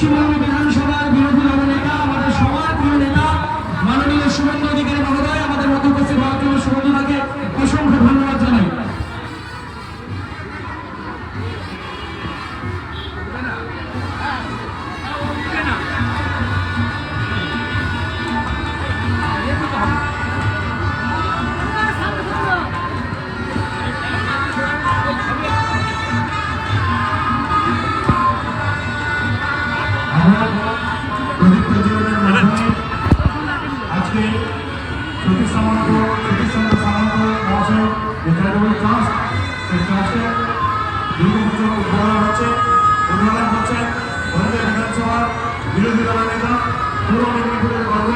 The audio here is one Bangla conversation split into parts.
পশ্চিমবঙ্গ বিধানসভার বিরোধী দলনেতা, আমাদের সবার প্রিয় নেতা, মাননীয় শুভেন্দু অধিকারী মহোদয়, আমাদের মধ্যে উপস্থিত হওয়ার জন্য শুভেন্দুদাকে অসংখ্য ধন্যবাদ জানাই। বিধানসভার বিরোধী দলের নেতা পূর্ব মেদিনীপুরের গর্ব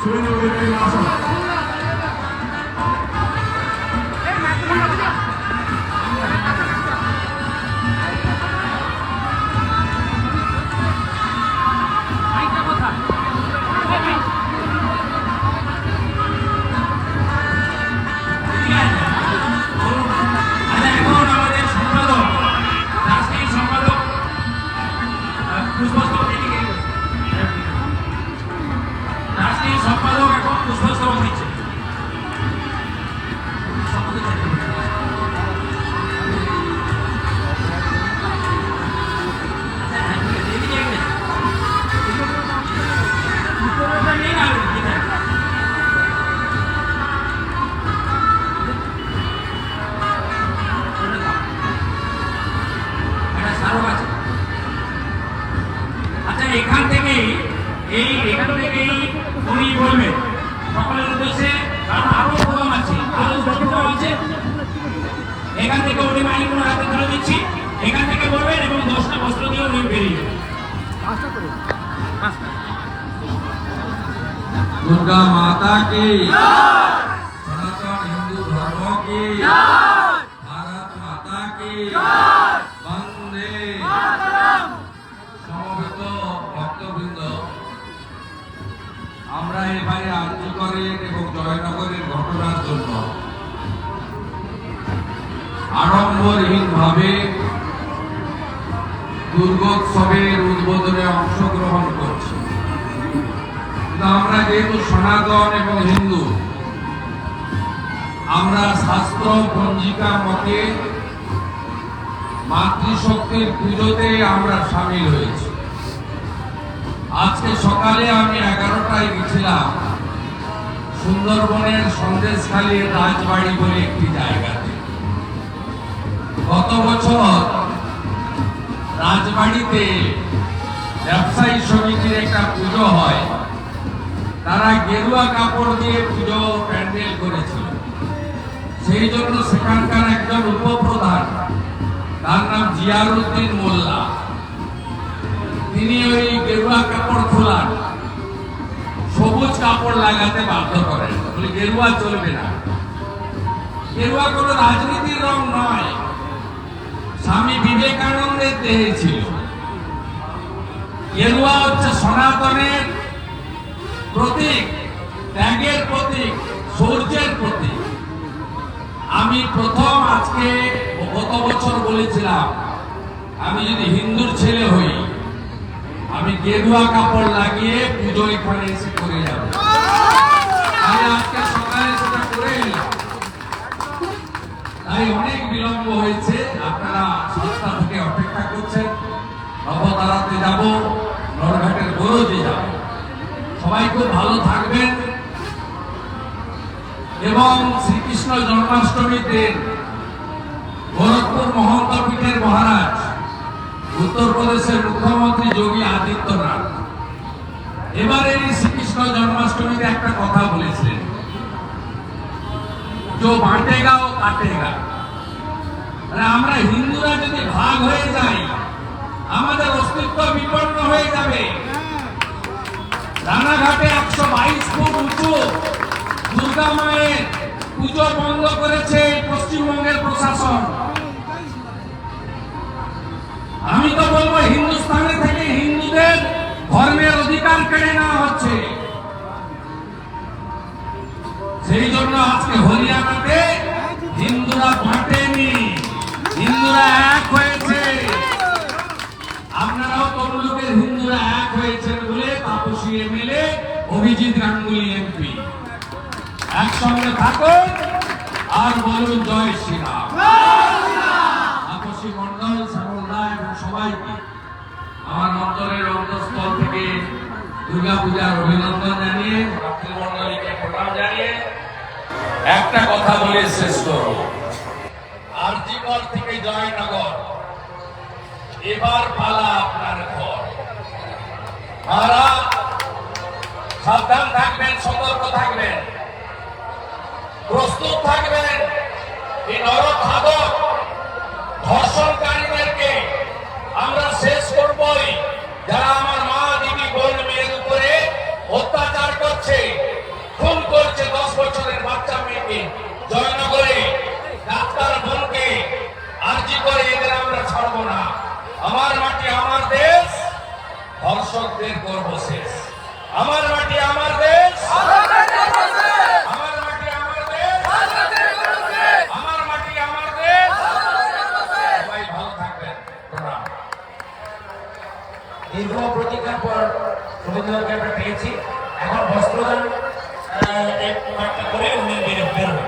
শুভেন্দু অধিকারী মহাশয় আচ্ছা এখান থেকেই, এই এখান থেকেই উনি বলবেন। সকলের উদ্দেশ্যে আরও প্রোগ্রাম আছে, আরও আছে। এখান থেকে উনি মাইক হাতে ধরে দিচ্ছি। এখান থেকে বলবেন এবং দশটা বস্ত্র দিয়ে উনি বেরিয়ে দুর্গা মাতা কি? সনাতন হিন্দু ধর্ম কি? ভাবে দুর্গোৎসবের উদ্বোধনে অংশগ্রহণ করছি। আমরা যেহেতু সনাতন এবং হিন্দু, আমরা শাস্ত্র পঞ্জিকা মতে মাতৃশক্তির পুজোতে আমরা সামিল হয়েছি। আজকে সকালে আমি এগারোটায় গেছিলাম সুন্দরবনের সন্দেশখালীর রাজবাড়ি বলে একটি জায়গাতে। গত বছর রাজবাড়িতে ব্যবসায়ী সমিতির একটা পুজো হয়। তারা গেরুয়া কাপড় দিয়ে পুজো প্যান্ডেল করেছিল। সেই জন্য সেখানকার একজন উপপ্রধান, তার নাম জিয়ারুদ্দিন মোল্লা। তিনি ওই গেরুয়া কাপড় খোলান সবুজ কাপড় লাগাতে বাধ্য করেন। গেরুয়া চলবে না। গেরুয়া কোনো রাজনীতির রং নয়। স্বামী বিবেকানন্দের দেহে ছিল। গেরুয়া হচ্ছে সনাতনের প্রতীক, ত্যাগের প্রতীক, সৌর্যের প্রতীক। আমি প্রথম আজকে গত বছর বলেছিলাম, আমি যদি হিন্দুর ছেলে হই, আমি গেরুয়া কাপড় লাগিয়ে পুজো এখানে এসে করে যাব। আজকে তাই তাই অনেক বিলম্ব হয়েছে আপনারা সাতটা থেকে অপেক্ষা করছেন নবতারাতে যাব নরঘাটের গরজে যাব সবাই খুব ভালো থাকবেন এবং শ্রীকৃষ্ণ জন্মাষ্টমীর দিন গোরখপুর মহন্ত পীঠের মহারাজ উত্তরপ্রদেশের মুখ্যমন্ত্রী যোগী আদিত্যনাথ এবারে এই শ্রীকৃষ্ণ জন্মাষ্টমীতে একটা কথা বলেছিলেন जो बांटेगा वो काटेगा মানে আমরা হিন্দুরা যদি ভাগ হয়ে যাই, আমাদের অস্তিত্ব বিপন্ন হয়ে যাবে। রানাঘাটে একশো বাইশ ফুট উঁচু দুর্গা মায়ের পুজো বন্ধ করেছে পশ্চিমবঙ্গের প্রশাসন। আমি তো বলব হিন্দুস্তানে থেকে হিন্দুদের ধর্মের অধিকার কেড়ে নেওয়া হচ্ছে। সেই জন্য আজকে হরিয়ানাতে অভিজিৎ গাঙ্গুলি এমপি। একসঙ্গে থাকুন আর বলুন জয় শ্রীরাম। মন্ডল শ্যামল এবং সবাইকে আমার অন্তরের অন্তঃস্থল থেকে দুর্গা পূজার অভিনন্দন জানিয়ে মাতৃমণ্ডলীকে প্রণাম জানিয়ে একটা কথা বলে শেষ করব। আরজিকর থেকে জয়নগর, এবার পালা আপনার ঘর। তারা সাবধান থাকবেন সতর্ক থাকবেন। প্রস্তুত থাকবেন। এই নরখাদক ধর্ষণকারীদেরকে আমরা শেষ করবই। যারা আমার কয়েকটা করে উনি বের বেরোবেন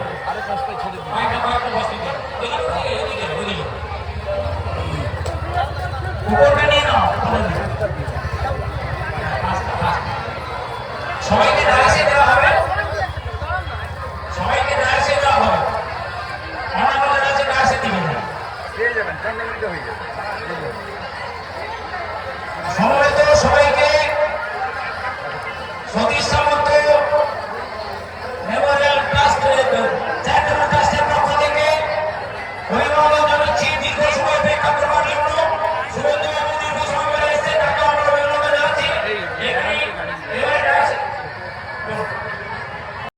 কয়েকটা কয়েকটা ওইদিকে। উপরটা নিয়ে নাও। সবাইকে দাসে